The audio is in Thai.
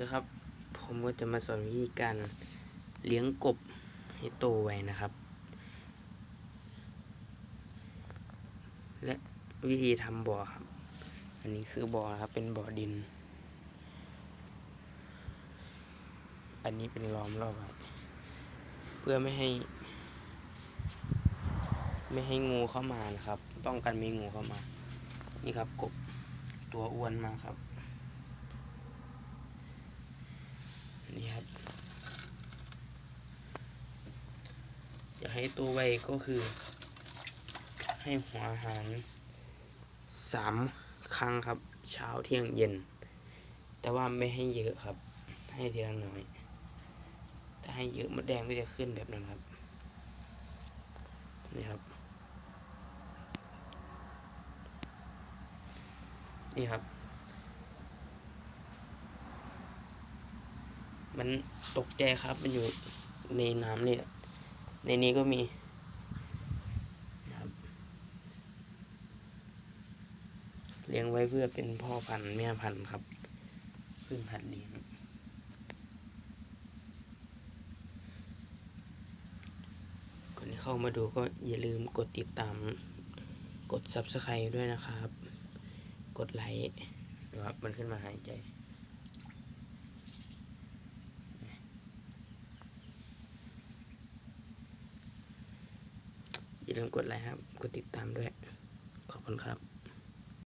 วัสดีครับ ผมก็จะมาสอนวิธีการเลี้ยงกบให้โตไวนะครับ และวิธีทำบ่อครับ อันนี้คือบ่อครับเป็นบ่อดิน อันนี้เป็นล้อมรอบไว้เพื่อไม่ให้ ไม่ให้งูเข้ามานะครับ ป้องกันไม่งูเข้ามา นี่ครับกบตัวอ้วนมากครับ นี่ครับ อยากให้ตัวไวก็คือ ให้หัวอาหารสามครั้งครับ เช้าเที่ยงเย็น แต่ว่าไม่ให้เยอะครับ ให้ทีละน้อย ถ้าให้เยอะมดแดงก็จะขึ้นแบบนั้นครับนี่ครับ นี่ครับ มันตกใจครับมันอยู่ในน้ำนี่แหละ ในนี้ก็มีเลี้ยงไว้เพื่อเป็นพ่อพันธุ์แม่พันธุ์ครับพึ่งพันธุ์เลี้ยงคนที่เข้ามาดูก็อย่าลืมกดติดตาม กด subscribe ด้วยนะครับ กดไลค์นะครับมันขึ้นมาหายใจ อย่าลืมกดไลค์ครับ กดติดตามด้วย ขอบคุณครับ